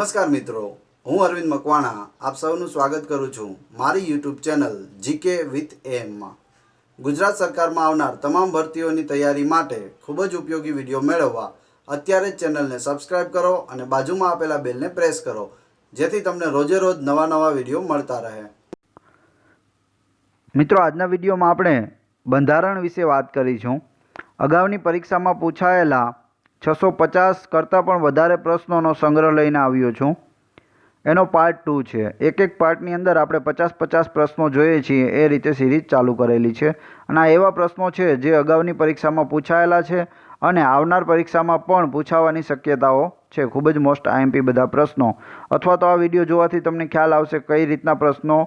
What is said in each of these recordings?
નમસ્કાર મિત્રો, હું અરવિંદ મકવાણા આપ સૌનું સ્વાગત કરું છું મારી યુટ્યુબ ચેનલ જીકે વિથ એમમાં ગુજરાત સરકારમાં આવનાર તમામ ભરતીઓની તૈયારી માટે ખૂબ જ ઉપયોગી વીડિયો મેળવવા અત્યારે જ ચેનલને સબસ્ક્રાઇબ કરો અને બાજુમાં આપેલા બેલને પ્રેસ કરો, જેથી તમને રોજે રોજ નવા નવા વીડિયો મળતા રહે. મિત્રો, આજના વિડીયોમાં આપણે બંધારણ વિશે વાત કરીશું. અગાઉની પરીક્ષામાં પૂછાયેલા છસો પચાસ કરતાં પણ વધારે પ્રશ્નોનો સંગ્રહ લઈને આવ્યો છું. એનો પાર્ટ ટુ છે. એક એક પાર્ટની અંદર આપણે પચાસ પચાસ પ્રશ્નો જોઈએ છીએ. એ રીતે સિરીઝ ચાલુ કરેલી છે. અને આ એવા પ્રશ્નો છે જે અગાઉની પરીક્ષામાં પૂછાયેલા છે અને આવનાર પરીક્ષામાં પણ પૂછાવાની શક્યતાઓ છે. ખૂબ જ મોસ્ટ આઈએમપી બધા પ્રશ્નો. અથવા તો આ વીડિયો જોવાથી તમને ખ્યાલ આવશે કઈ રીતના પ્રશ્નો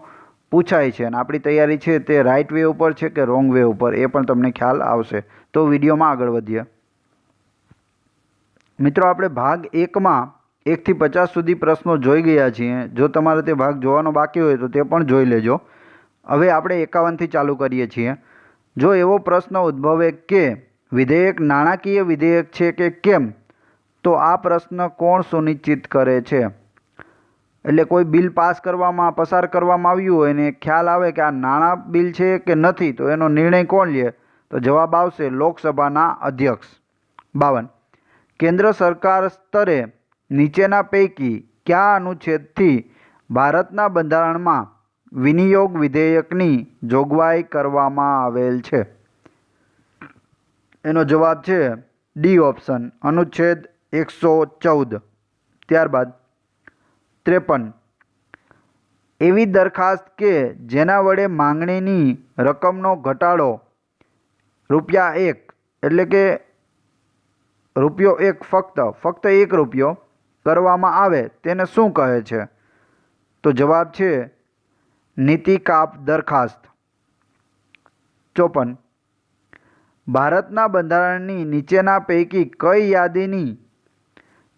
પૂછાય છે. અને આપણી તૈયારી છે તે રાઇટ વે ઉપર છે કે રોંગ વે ઉપર. એ પણ તમને ખ્યાલ આવશે. તો વિડીયોમાં આગળ વધીએ. મિત્રો, આપણે ભાગ એકમાં એકથી પચાસ સુધી પ્રશ્નો જોઈ ગયા છીએ. જો તમારે તે ભાગ જોવાનો બાકી હોય તો તે પણ જોઈ લેજો. હવે આપણે એકાવનથી ચાલુ કરીએ છીએ. જો એવો પ્રશ્ન ઉદ્ભવે કે વિધેયક નાણાકીય વિધેયક છે કે કેમ, તો આ પ્રશ્ન કોણ સુનિશ્ચિત કરે છે? એટલે કોઈ બિલ પાસ કરવામાં, પસાર કરવામાં આવ્યું હોય ને ખ્યાલ આવે કે આ નાણાં બિલ છે કે નથી, તો એનો નિર્ણય કોણ લે? તો જવાબ આવશે લોકસભાના અધ્યક્ષ. બાવન. કેન્દ્ર સરકાર સ્તરે નીચેના પૈકી કયા અનુચ્છેદથી ભારતના બંધારણમાં વિનિયોગ વિધેયકની જોગવાઈ કરવામાં આવેલ છે? એનો જવાબ છે ડી ઓપ્શન. અનુચ્છેદ એકસો ચૌદ. ત્યારબાદ ત્રેપન. એવી દરખાસ્ત કે જેના વડે માંગણીની રકમનો ઘટાડો રૂપિયા એક એટલે કે રૂપિયો એક ફક્ત ફક્ત એક રૂપિયો કરવામાં આવે તેને શું કહે છે? તો જવાબ છે, નીતિ કાપ દરખાસ્ત. ચોપન. ભારતના બંધારણની નીચેના પૈકી કઈ યાદીની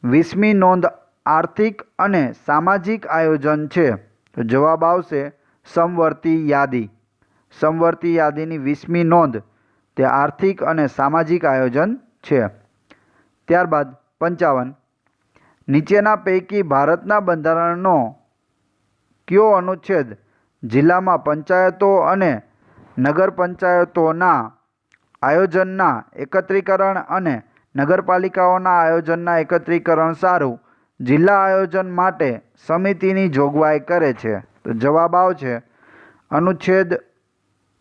વીસમી નોંધ આર્થિક અને સામાજિક આયોજન છે? તો જવાબ આવશે, સમવર્તી યાદી. સમવર્તી યાદીની વીસમી નોંધ તે આર્થિક અને સામાજિક આયોજન છે. ત્યારબાદ પંચાવન. નીચેના પૈકી ભારતના બંધારણનો કયો અનુચ્છેદ જિલ્લામાં પંચાયતો અને નગર પંચાયતોના આયોજનના એકત્રીકરણ અને નગરપાલિકાઓના આયોજનના એકત્રીકરણ સારું જિલ્લા આયોજન માટે સમિતિની જોગવાઈ કરે છે? તો જવાબ આવશે અનુચ્છેદ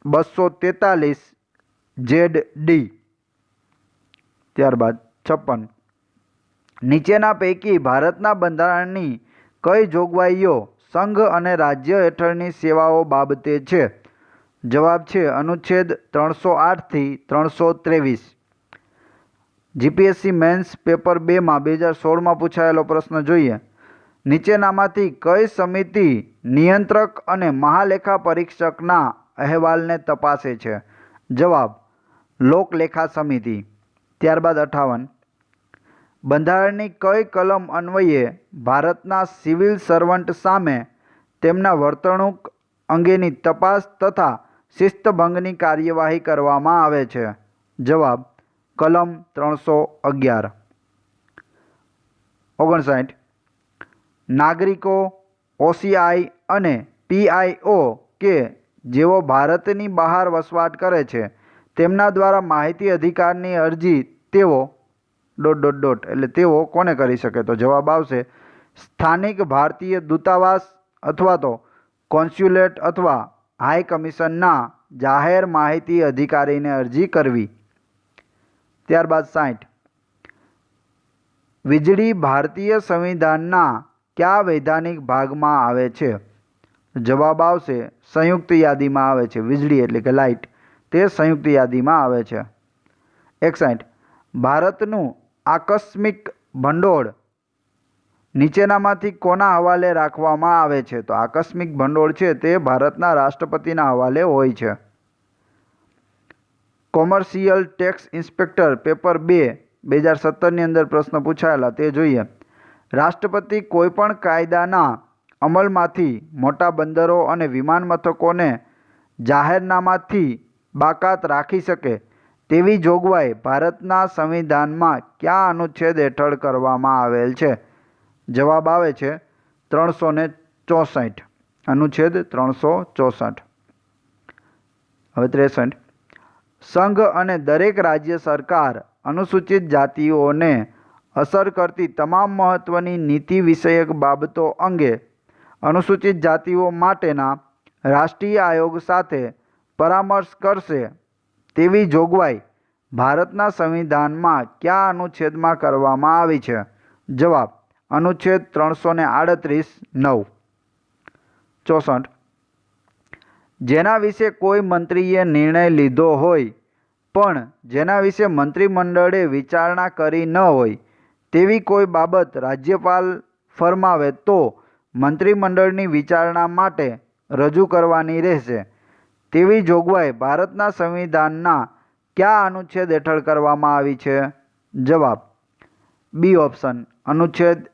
બસો તેતાલીસ જેડ ડી. ત્યારબાદ છપ્પન. નીચેના પૈકી ભારતના બંધારણની કઈ જોગવાઈઓ સંઘ અને રાજ્ય હેઠળની સેવાઓ બાબતે છે? જવાબ છે અનુચ્છેદ ત્રણસો આઠથી ત્રણસો ત્રેવીસ. જીપીએસસી મેન્સ પેપર બેમાં બે હજાર સોળમાં પૂછાયેલો પ્રશ્ન જોઈએ. નીચેનામાંથી કઈ સમિતિ નિયંત્રક અને મહાલેખા પરીક્ષકના અહેવાલને તપાસે છે? જવાબ, લોકલેખા સમિતિ. ત્યારબાદ અઠાવન. બંધારણની કઈ કલમ અન્વયે ભારતના સિવિલ સર્વન્ટ સામે તેમના વર્તણૂક અંગેની તપાસ તથા શિસ્તભંગની કાર્યવાહી કરવામાં આવે છે? જવાબ, કલમ ત્રણસો અગિયાર. ઓગણસાઠ. નાગરિકો, ઓસીઆઈ અને પીઆઈઓ કે જેઓ ભારતની બહાર વસવાટ કરે છે, તેમના દ્વારા માહિતી અધિકારની અરજી તેઓ ડોટ ડોટ ડોટ એટલે તેઓ કોને કરી શકે? તો જવાબ આવશે, સ્થાનિક ભારતીય દૂતાવાસ અથવા તો કોન્સ્યુલેટ અથવા હાઈ કમિશનના જાહેર માહિતી અધિકારીને અરજી કરવી. ત્યારબાદ સાઠ વીજળી ભારતીય સંવિધાનના કયા વૈધાનિક ભાગમાં આવે છે? જવાબ આવશે, સંયુક્ત યાદીમાં આવે છે. વીજળી એટલે કે લાઇટ, તે સંયુક્ત યાદીમાં આવે છે. એકસાઠ ભારતનું આકસ્મિક ભંડોળ નીચેનામાંથી કોના હવાલે રાખવામાં આવે છે? તો આકસ્મિક ભંડોળ છે તે ભારતના રાષ્ટ્રપતિના હવાલે હોય છે. કોમર્શિયલ ટેક્સ ઇન્સ્પેક્ટર પેપર બે બે હજાર સત્તરની અંદર પ્રશ્ન પૂછાયેલા, તે જોઈએ. રાષ્ટ્રપતિ કોઈપણ કાયદાના અમલમાંથી મોટા બંદરો અને વિમાન મથકોને જાહેરનામાથી બાકાત રાખી શકે. તેવી જોગવાઈ ભારતના સંવિધાનમાં કયા અનુચ્છેદ હેઠળ કરવામાં આવેલ છે? જવાબ આવે છે ત્રણસો ને ચોસઠ. અનુચ્છેદ ત્રણસો ચોસઠ હવે ત્રેસઠ. સંઘ અને દરેક રાજ્ય સરકાર અનુસૂચિત જાતિઓને અસર કરતી તમામ મહત્ત્વની નીતિ વિષયક બાબતો અંગે અનુસૂચિત જાતિઓ માટેના રાષ્ટ્રીય આયોગ સાથે પરામર્શ કરશે. તેવી જોગવાઈ ભારતના સંવિધાનમાં કયા અનુચ્છેદમાં કરવામાં આવી છે? જવાબ, અનુચ્છેદ ત્રણસો ને આડત્રીસ નવ. ચોસઠ. જેના વિશે કોઈ મંત્રીએ નિર્ણય લીધો હોય, પણ જેના વિશે મંત્રીમંડળે વિચારણા કરી ન હોય, તેવી કોઈ બાબત રાજ્યપાલ ફરમાવે તો મંત્રીમંડળની વિચારણા માટે રજૂ કરવાની રહેશે. તેવી જોગવાઈ ભારતના સંવિધાનના કયા અનુચ્છેદ હેઠળ કરવામાં આવી છે? જવાબ. B option. અનુચ્છેદ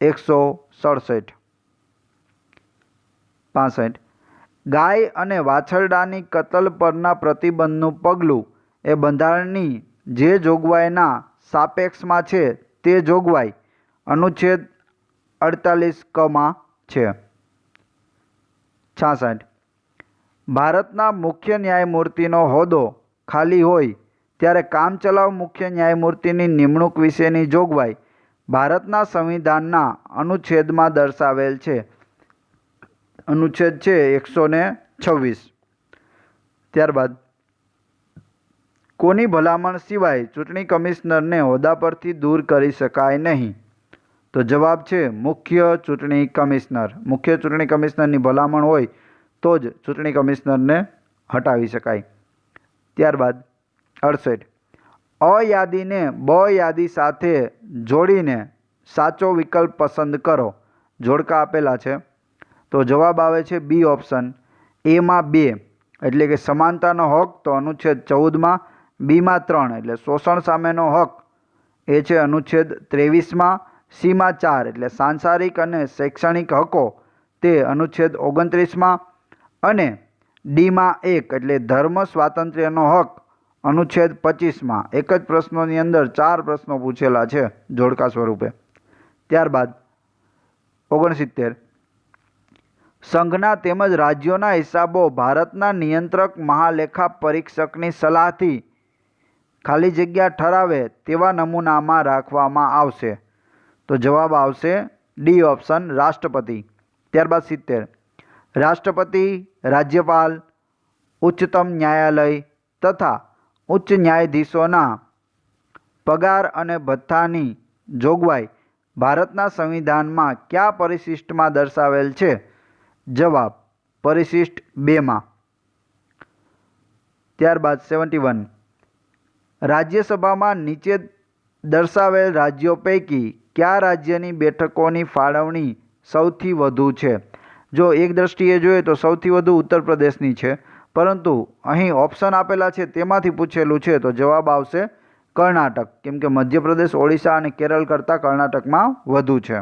એકસો સડસઠ. પાસઠ. ગાય અને વાછરડાની કતલ પરના પ્રતિબંધનું પગલું એ બંધારણની જે જોગવાઈના સાપેક્ષમાં છે તે જોગવાઈ અનુચ્છેદ અડતાલીસ કમાં છે. છાસઠ. ભારતના મુખ્ય ન્યાયમૂર્તિનો હોદ્દો ખાલી હોય ત્યારે કામચલાઉ મુખ્ય ન્યાયમૂર્તિની નિમણૂક વિશેની જોગવાઈ ભારતના સંવિધાનના અનુચ્છેદમાં દર્શાવેલ છે. અનુચ્છેદ છે એકસો ને છવ્વીસ. ત્યારબાદ, કોની ભલામણ સિવાય ચૂંટણી કમિશનરને હોદ્દા પરથી દૂર કરી શકાય નહીં? તો જવાબ છે મુખ્ય ચૂંટણી કમિશનર. મુખ્ય ચૂંટણી કમિશનરની ભલામણ હોય તો જ ચૂંટણી કમિશનરને હટાવી શકાય. ત્યારબાદ અડસઠ. અ યાદીને બ યાદી સાથે જોડીને સાચો વિકલ્પ પસંદ કરો. જોડકા આપેલા છે. તો જવાબ આવે છે બી ઓપ્શન. એમાં બે, એટલે કે સમાનતાનો હક તો અનુચ્છેદ ચૌદમાં બીમાં ત્રણ, એટલે શોષણ સામેનો હક. એ છે અનુચ્છેદ ત્રેવીસમાં સીમાં ચાર, એટલે સાંસારિક અને શૈક્ષણિક હકો. તે અનુચ્છેદ ઓગણત્રીસમાં અને ડીમાં એક એટલે ધર્મ સ્વાતંત્ર્યનો હક, અનુચ્છેદ પચીસમાં એક જ પ્રશ્નોની અંદર ચાર પ્રશ્નો પૂછેલા છે જોડકા સ્વરૂપે. ત્યારબાદ ઓગણસિત્તેર. સંઘના તેમજ રાજ્યોના હિસાબો ભારતના નિયંત્રક મહાલેખા પરીક્ષકની સલાહથી ખાલી જગ્યા ઠરાવે તેવા નમૂનામાં રાખવામાં આવશે. તો જવાબ આવશે ડી ઓપ્શન રાષ્ટ્રપતિ. ત્યારબાદ સિત્તેર. રાષ્ટ્રપતિ, રાજ્યપાલ, ઉચ્ચતમ ન્યાયાલય તથા ઉચ્ચ ન્યાયાધીશોના પગાર અને ભથ્થાની જોગવાઈ ભારતના સંવિધાનમાં કયા પરિશિષ્ટમાં દર્શાવેલ છે? જવાબ, પરિશિષ્ટ બેમાં ત્યારબાદ સેવન્ટી વન. રાજ્યસભામાં નીચે દર્શાવેલ રાજ્યો પૈકી કયા રાજ્યની બેઠકોની ફાળવણી સૌથી વધુ છે? જો એક દ્રષ્ટિએ જોઈએ તો સૌથી વધુ ઉત્તર પ્રદેશની છે. પરંતુ અહીં ઓપ્શન આપેલા છે તેમાંથી પૂછેલું છે તો જવાબ આવશે કર્ણાટક, કેમ કે મધ્યપ્રદેશ, ઓડિશા અને કેરળ કરતાં કર્ણાટકમાં વધુ છે.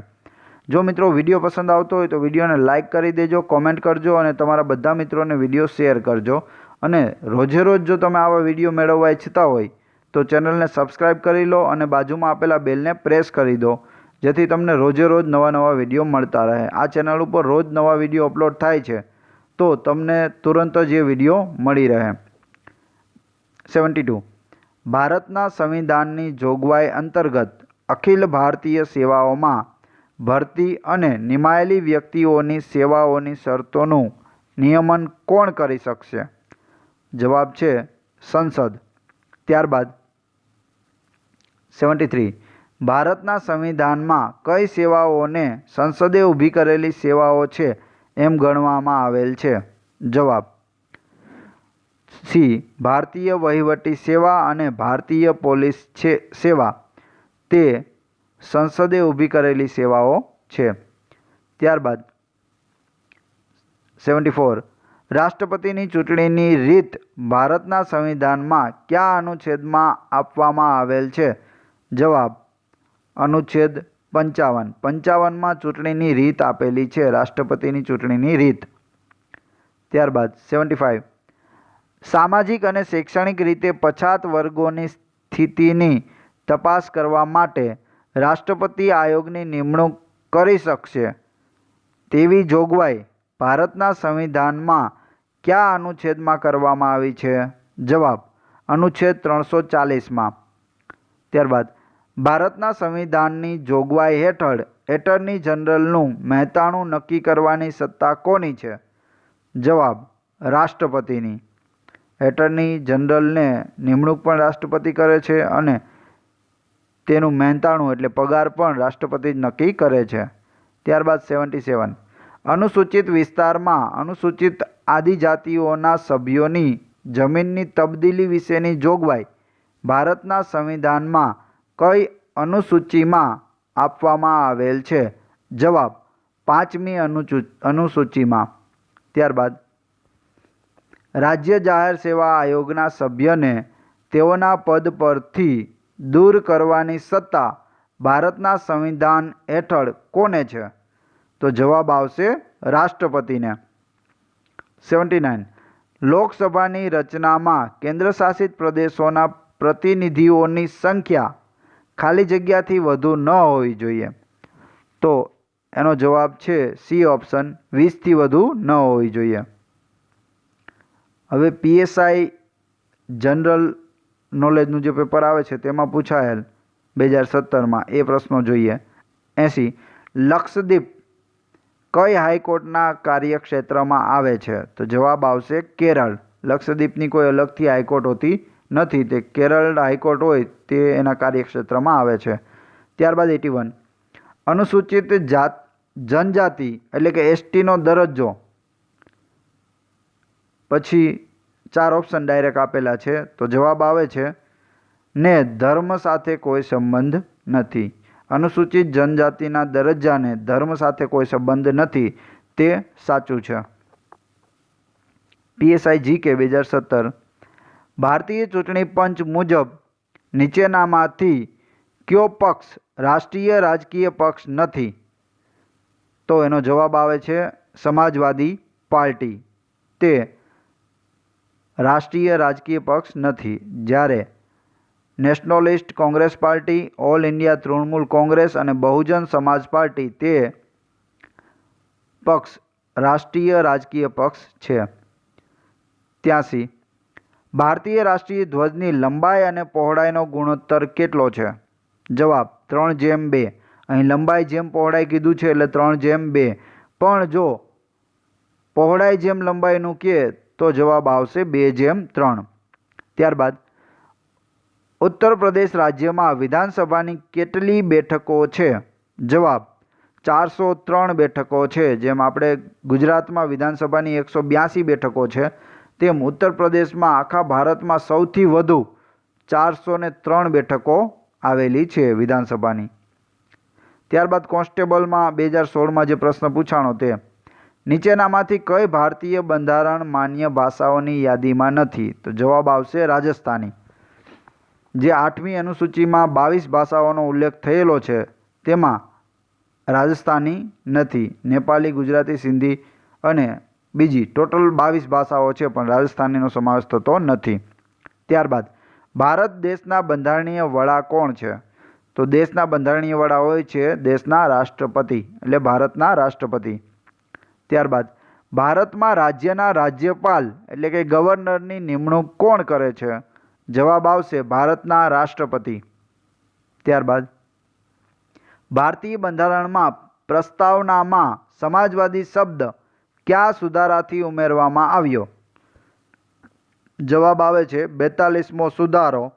જો મિત્રો વીડિયો પસંદ આવતો હોય તો વિડીયોને લાઇક કરી દેજો કોમેન્ટ કરજો અને તમારા બધા મિત્રોને વીડિયો શેર કરજો. અને રોજે રોજ જો તમે આવા વીડિયો મેળવવા ઈચ્છતા હોય તો ચેનલને સબસ્ક્રાઈબ કરી લો અને બાજુમાં આપેલા બેલને પ્રેસ કરી દો. જેથી તમને રોજે રોજ નવા નવા વીડિયો મળતા રહે. આ ચેનલ ઉપર રોજ નવા વીડિયો અપલોડ થાય છે, તો તમને તુરંત જ એ વીડિયો મળી રહે. Seventy two. ભારતના સંવિધાનની જોગવાઈ અંતર્ગત અખિલ ભારતીય સેવાઓમાં ભરતી અને નિમાયેલી વ્યક્તિઓની સેવાઓની શરતોનું નિયમન કોણ કરી શકશે? જવાબ છે સંસદ. ત્યારબાદ, સેવન્ટી થ્રી. ભારતના સંવિધાનમાં કઈ સેવાઓને સંસદે ઊભી કરેલી સેવાઓ છે એમ ગણવામાં આવેલ છે? જવાબ. સી. ભારતીય વહીવટી સેવા અને ભારતીય પોલીસ છે, સેવા. તે સંસદે ઊભી કરેલી સેવાઓ છે. ત્યારબાદ સેવન્ટી ફોર. રાષ્ટ્રપતિની ચૂંટણીની રીત ભારતના સંવિધાનમાં કયા અનુચ્છેદમાં આપવામાં આવેલ છે? જવાબ. અનુચ્છેદ પંચાવન. પંચાવનમાં ચૂંટણીની રીત આપેલી છે. રાષ્ટ્રપતિની ચૂંટણીની રીત. ત્યારબાદ સેવન્ટી ફાઇવ સામાજિક અને શૈક્ષણિક રીતે પછાત વર્ગોની સ્થિતિની તપાસ કરવા માટે રાષ્ટ્રપતિ આયોગની નિમણૂક કરી શકશે. તેવી જોગવાઈ ભારતના સંવિધાનમાં કયા અનુચ્છેદમાં કરવામાં આવી છે? જવાબ, અનુચ્છેદ ત્રણસો ચાલીસમાં. ત્યારબાદ ભારતના સંવિધાનની જોગવાઈ હેઠળ એટર્ની જનરલનું મહેતાણું નક્કી કરવાની સત્તા કોની છે? જવાબ, રાષ્ટ્રપતિની. એટર્ની જનરલને નિમણૂક પણ રાષ્ટ્રપતિ કરે છે અને તેનું મહેનતાણું એટલે પગાર પણ રાષ્ટ્રપતિ નક્કી કરે છે. ત્યારબાદ સેવન્ટી સેવન. અનુસૂચિત વિસ્તારમાં અનુસૂચિત આદિજાતિઓના સભ્યોની જમીનની તબદીલી વિશેની જોગવાઈ ભારતના સંવિધાનમાં કઈ અનુસૂચિમાં આપવામાં આવેલ છે? જવાબ, પાંચમી અનુસૂચિમાં. ત્યારબાદ, રાજ્ય જાહેર સેવા આયોગના સભ્યને તેઓના પદ પરથી દૂર કરવાની સત્તા ભારતના સંવિધાન હેઠળ કોને છે? તો જવાબ આવશે રાષ્ટ્રપતિને. Seventy nine. લોકસભાની રચનામાં કેન્દ્રશાસિત પ્રદેશોના પ્રતિનિધિઓની સંખ્યા ખાલી જગ્યાથી વધુ ન હોવી જોઈએ. તો એનો જવાબ છે સી ઓપ્શન, વીસથી વધુ ન હોવી જોઈએ. હવે પીએસઆઈ જનરલ નોલેજનું જે પેપર આવે છે તેમાં પૂછાયેલ બે હજાર સત્તરમાં એ પ્રશ્નો જોઈએ. એંસી, લક્ષદ્વીપ કઈ હાઈકોર્ટના કાર્યક્ષેત્રમાં આવે છે? તો જવાબ આવશે કેરળ. લક્ષદ્વીપની કોઈ અલગથી હાઈકોર્ટ હોતી નથી, તે કેરળ હાઈકોર્ટ હોય તે એના કાર્યક્ષેત્રમાં આવે છે. ત્યારબાદ એટી વન. અનુસૂચિત જાત, જનજાતિ એટલે કે એસટીનો દરજ્જો. પછી ચાર ઓપ્શન ડાયરેક્ટ આપેલા છે, તો જવાબ આવે છે, ને ધર્મ સાથે કોઈ સંબંધ નથી. અનુસૂચિત જનજાતિના દરજ્જાને ધર્મ સાથે કોઈ સંબંધ નથી, તે સાચું છે. પીએસઆઈ જી કે બે હજાર સત્તર ભારતીય ચૂંટણી પંચ મુજબ નીચેનામાંથી કયો પક્ષ રાષ્ટ્રીય રાજકીય પક્ષ નથી? તો એનો જવાબ આવે છે સમાજવાદી પાર્ટી. તે રાષ્ટ્રીય રાજકીય પક્ષ નથી. જ્યારે nationalist congress party, all India Trinamool congress અને બહુજન સમાજ પાર્ટી તે પક્ષ રાષ્ટ્રીય રાજકીય પક્ષ છે. ત્યાંસી ભારતીય રાષ્ટ્રીય ધ્વજની લંબાઈ અને પહોળાઈનો ગુણોત્તર કેટલો છે? જવાબ, ત્રણ જેમ બે. અહીં લંબાઈ જેમ પહોળાઈ કીધું છે એટલે ત્રણ જેમ બે. પણ જો પહોળાઈ જેમ લંબાઈનું કહે તો જવાબ આવશે બે જેમ ત્રણ. ત્યારબાદ, ઉત્તર પ્રદેશ રાજ્યમાં વિધાનસભાની કેટલી બેઠકો છે? જવાબ, ચારસો ત્રણ બેઠકો છે. જેમ આપણે ગુજરાતમાં વિધાનસભાની એકસો બ્યાસી બેઠકો છે તેમ ઉત્તર પ્રદેશમાં આખા ભારતમાં સૌથી વધુ ચારસો ને ત્રણ બેઠકો આવેલી છે વિધાનસભાની. ત્યારબાદ કોન્સ્ટેબલમાં બે હજાર સોળમાં જે પ્રશ્ન પૂછાણો તે, નીચેનામાંથી કઈ ભારતીય બંધારણ માન્ય ભાષાઓની યાદીમાં નથી? તો જવાબ આવશે રાજસ્થાની. જે આઠમી અનુસૂચિમાં બાવીસ ભાષાઓનો ઉલ્લેખ થયેલો છે, તેમાં રાજસ્થાની નથી, નેપાળી, ગુજરાતી, સિંધી અને બીજી, ટોટલ બાવીસ ભાષાઓ છે, પણ રાજસ્થાનીનો સમાવેશ થતો નથી. ત્યારબાદ, ભારત દેશના બંધારણીય વડા કોણ છે? તો દેશના બંધારણીય વડા હોય છે દેશના રાષ્ટ્રપતિ, એટલે ભારતના રાષ્ટ્રપતિ. ત્યારબાદ, ભારતમાં રાજ્યના રાજ્યપાલ, એટલે કે ગવર્નરની નિમણૂક કોણ કરે છે? જવાબ આવશે ભારતના રાષ્ટ્રપતિ. ત્યારબાદ, ભારતીય બંધારણમાં પ્રસ્તાવનામાં સમાજવાદી શબ્દ કયા સુધારાથી ઉમેરવામાં આવ્યો? જવાબ આવે છે બેતાલીસમો સુધારો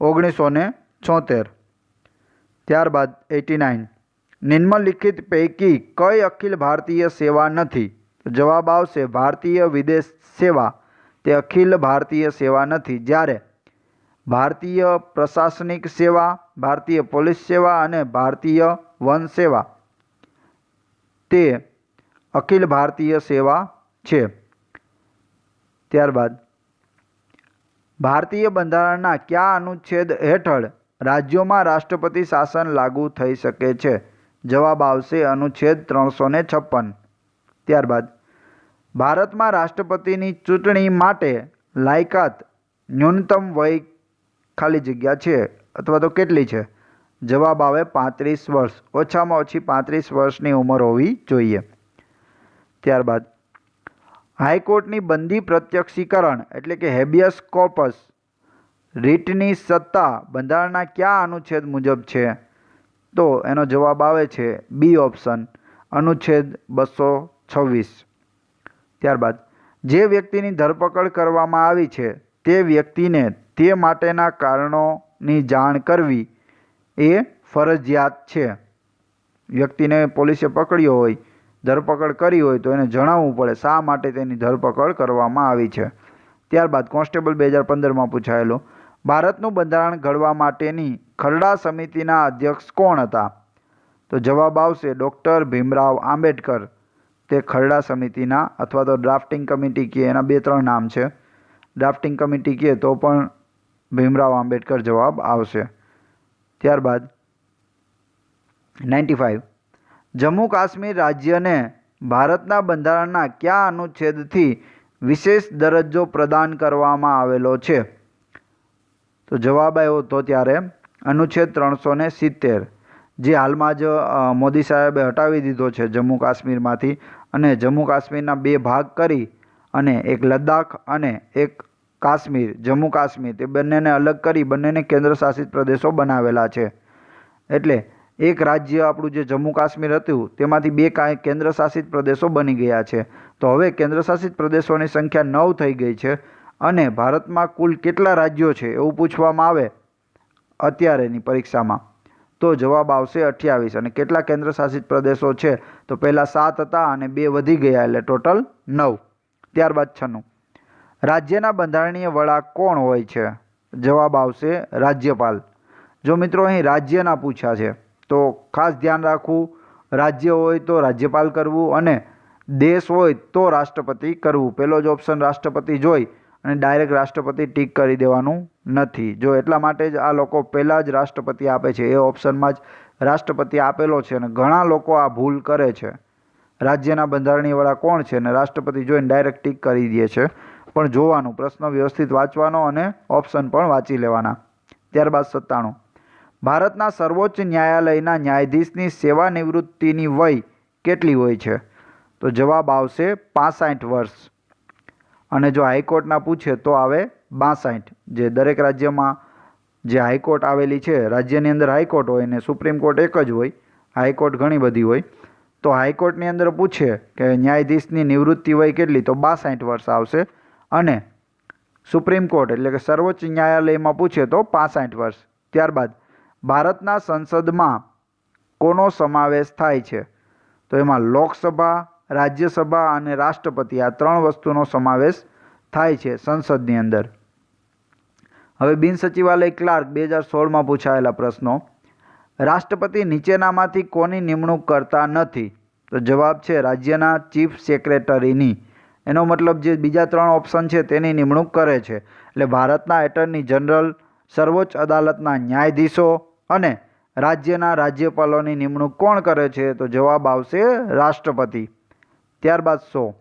ઓગણીસો ને છોતેર. ત્યારબાદ એટી નાઇન. નિમ્નલિખિત પૈકી કઈ અખિલ ભારતીય સેવા નથી? જવાબ આવશે ભારતીય વિદેશ સેવા. તે અખિલ ભારતીય સેવા નથી. જ્યારે ભારતીય પ્રશાસનિક સેવા, ભારતીય પોલીસ સેવા અને ભારતીય વન સેવા. તે અખિલ ભારતીય સેવા છે. ત્યારબાદ, ભારતીય બંધારણના કયા અનુચ્છેદ હેઠળ રાજ્યોમાં રાષ્ટ્રપતિ શાસન લાગુ થઈ શકે છે? જવાબ આવશે અનુચ્છેદ ત્રણસો ને છપ્પન. ત્યારબાદ, ભારતમાં રાષ્ટ્રપતિની ચૂંટણી માટે લાયકાત ન્યૂનતમ વય ખાલી જગ્યા છે અથવા તો કેટલી છે? જવાબ આવે પાંત્રીસ વર્ષ. ઓછામાં ઓછી પાંત્રીસ વર્ષની ઉંમર હોવી જોઈએ. ત્યારબાદ હાઈકોર્ટની બંદી પ્રત્યક્ષીકરણ એટલે કે હેબિયસ કોર્પસ રીટની સત્તા બંધારણના કયા અનુચ્છેદ મુજબ છે? તો એનો જવાબ આવે છે બી ઓપ્શન, અનુચ્છેદ બસો છવ્વીસ. ત્યારબાદ, જે વ્યક્તિની ધરપકડ કરવામાં આવી છે તે વ્યક્તિને તે માટેના કારણોની જાણ કરવી એ ફરજિયાત છે. વ્યક્તિને પોલીસે પકડ્યો હોય ધરપકડ કરી હોય તો એને જણાવવું પડે શા માટે તેની ધરપકડ કરવામાં આવી છે. ત્યારબાદ કોન્સ્ટેબલ બે હજાર પંદરમાં પૂછાયેલું, ભારતનું બંધારણ ઘડવા માટેની ખરડા સમિતિના અધ્યક્ષ કોણ હતા? તો જવાબ આવશે ડૉક્ટર ભીમરાવ આંબેડકર. તે ખરડા સમિતિના અથવા તો ડ્રાફ્ટિંગ કમિટી કહે એના બે ત્રણ નામ છે. ડ્રાફ્ટિંગ કમિટી કહે તો પણ ભીમરાવ આંબેડકર જવાબ આવશે. ત્યારબાદ, નાઇન્ટી ફાઇવ જમ્મુ કાશ્મીર રાજ્યને ભારતના બંધારણના કયા અનુચ્છેદથી વિશેષ દરજ્જો પ્રદાન કરવામાં આવેલો છે? તો જવાબ આવ્યો તો ત્યારે અનુચ્છેદ ત્રણસો ને સિત્તેર, જે હાલમાં જ મોદી સાહેબે હટાવી દીધો છે જમ્મુ કાશ્મીરમાંથી અને જમ્મુ કાશ્મીરના બે ભાગ કરી અને એક લદ્દાખ અને એક કાશ્મીર. જમ્મુ કાશ્મીર તે બંનેને અલગ કરી બંનેને કેન્દ્ર શાસિત પ્રદેશો બનાવેલા છે. એટલે એક રાજ્ય આપણું જે જમ્મુ કાશ્મીર હતું, તેમાંથી બે કાંઈ કેન્દ્ર શાસિત પ્રદેશો બની ગયા છે. તો હવે કેન્દ્ર શાસિત પ્રદેશોની સંખ્યા નવ થઈ ગઈ છે અને ભારતમાં કુલ કેટલા રાજ્યો છે એવું પૂછવામાં આવે અત્યારેની પરીક્ષામાં? તો જવાબ આવશે અઠ્યાવીસ. અને કેટલા કેન્દ્ર શાસિત પ્રદેશો છે? તો પહેલાં સાત હતા અને બે વધી ગયા એટલે ટોટલ નવ. ત્યારબાદ છનું રાજ્યના બંધારણીય વડા કોણ હોય છે? જવાબ આવશે રાજ્યપાલ. જો મિત્રો અહીં રાજ્યના પૂછ્યા છે તો ખાસ ધ્યાન રાખવું. રાજ્ય હોય તો રાજ્યપાલ કરવું અને દેશ હોય તો રાષ્ટ્રપતિ કરવું. પહેલો જ ઓપ્શન રાષ્ટ્રપતિ જોઈ અને ડાયરેક્ટ રાષ્ટ્રપતિ ટીક કરી દેવાનું નથી. જો એટલા માટે જ આ લોકો પહેલાં જ રાષ્ટ્રપતિ આપે છે, એ ઓપ્શનમાં જ રાષ્ટ્રપતિ આપેલો છે અને ઘણા લોકો આ ભૂલ કરે છે. રાજ્યના બંધારણીય વડા કોણ છે અને રાષ્ટ્રપતિ જોઈને ડાયરેક્ટ ટીક કરી દે છે. પણ જોવાનું, પ્રશ્ન વ્યવસ્થિત વાંચવાનો અને ઓપ્શન પણ વાંચી લેવાના. ત્યારબાદ સત્તાણું. ભારતના સર્વોચ્ચ ન્યાયાલયના ન્યાયાધીશની સેવા નિવૃત્તિની વય કેટલી હોય છે? તો જવાબ આવશે પાસઠ વર્ષ. અને જો હાઈકોર્ટના પૂછે તો આવે બાસઠ. જે દરેક રાજ્યમાં જે હાઈકોર્ટ આવેલી છે, રાજ્યની અંદર હાઈકોર્ટ હોય ને સુપ્રીમ કોર્ટ એક જ હોય, હાઈકોર્ટ ઘણી બધી હોય, તો હાઈકોર્ટની અંદર પૂછે કે ન્યાયાધીશની નિવૃત્તિ વય કેટલી, તો બાસઠ વર્ષ આવશે. અને સુપ્રીમ કોર્ટ એટલે કે સર્વોચ્ચ ન્યાયાલયમાં પૂછે તો પાસઠ વર્ષ. ત્યારબાદ ભારતના સંસદમાં કોનો સમાવેશ થાય છે? તો એમાં લોકસભા, રાજ્યસભા અને રાષ્ટ્રપતિ આ ત્રણ વસ્તુનો સમાવેશ થાય છે સંસદની અંદર. હવે બિન સચિવાલય ક્લાર્ક બે હજાર સોળમાં પૂછાયેલા પ્રશ્નો. રાષ્ટ્રપતિ નીચેનામાંથી કોની નિમણૂક કરતા નથી? તો જવાબ છે રાજ્યના ચીફ સેક્રેટરીની. એનો મતલબ જે બીજા ત્રણ ઓપ્શન છે તેની નિમણૂક કરે છે. એટલે ભારતના એટર્ની જનરલ, સર્વોચ્ચ અદાલતના ન્યાયાધીશો અને રાજ્યના રાજ્યપાલોની નિમણૂક કોણ કરે છે તો જવાબ આવશે રાષ્ટ્રપતિ. ત્યારબાદ સો.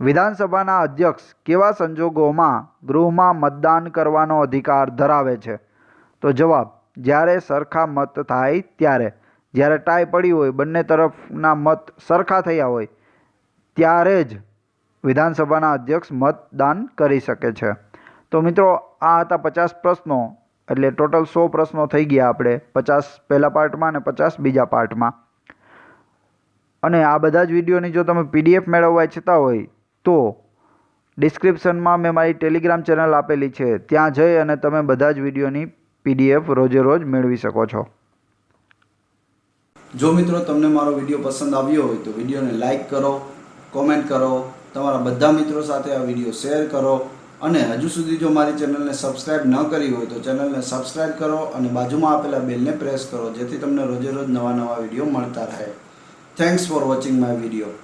વિધાનસભાના અધ્યક્ષ કેવા સંજોગોમાં ગૃહમાં મતદાન કરવાનો અધિકાર ધરાવે છે? તો જવાબ, જ્યારે સરખા મત થાય ત્યારે. જ્યારે ટાઈ પડી હોય, બંને તરફના મત સરખા થયા હોય, ત્યારે જ વિધાનસભાના અધ્યક્ષ મતદાન કરી શકે છે. તો મિત્રો, આ હતા પચાસ પ્રશ્નો. એટલે ટોટલ સો પ્રશ્નો થઈ ગયા આપણે, પચાસ પહેલા પાર્ટમાં અને પચાસ બીજા પાર્ટમાં. અને આ બધા જ વિડીયોની જો તમે પીડીએફ મેળવવા ઈચ્છતા હોય, તો ડિસ્ક્રિપ્શનમાં મેં મારી ટેલિગ્રામ ચેનલ આપેલી છે, ત્યાં જઈ અને તમે બધા જ વિડીયોની પીડીએફ રોજે રોજ મેળવી શકો છો. જો મિત્રો તમને મારો વીડિયો પસંદ આવ્યો હોય, તો વિડીયોને લાઈક કરો, કોમેન્ટ કરો, તમારા બધા મિત્રો સાથે આ વીડિયો શેર કરો. અને હજુ સુધી જો મારી ચેનલને સબસ્ક્રાઇબ ન કરી હોય તો ચેનલને સબસ્ક્રાઇબ કરો અને બાજુમાં આપેલા બેલને પ્રેસ કરો, જેથી તમને રોજે રોજ નવા નવા વીડિયો મળતા રહે. Thanks for watching my video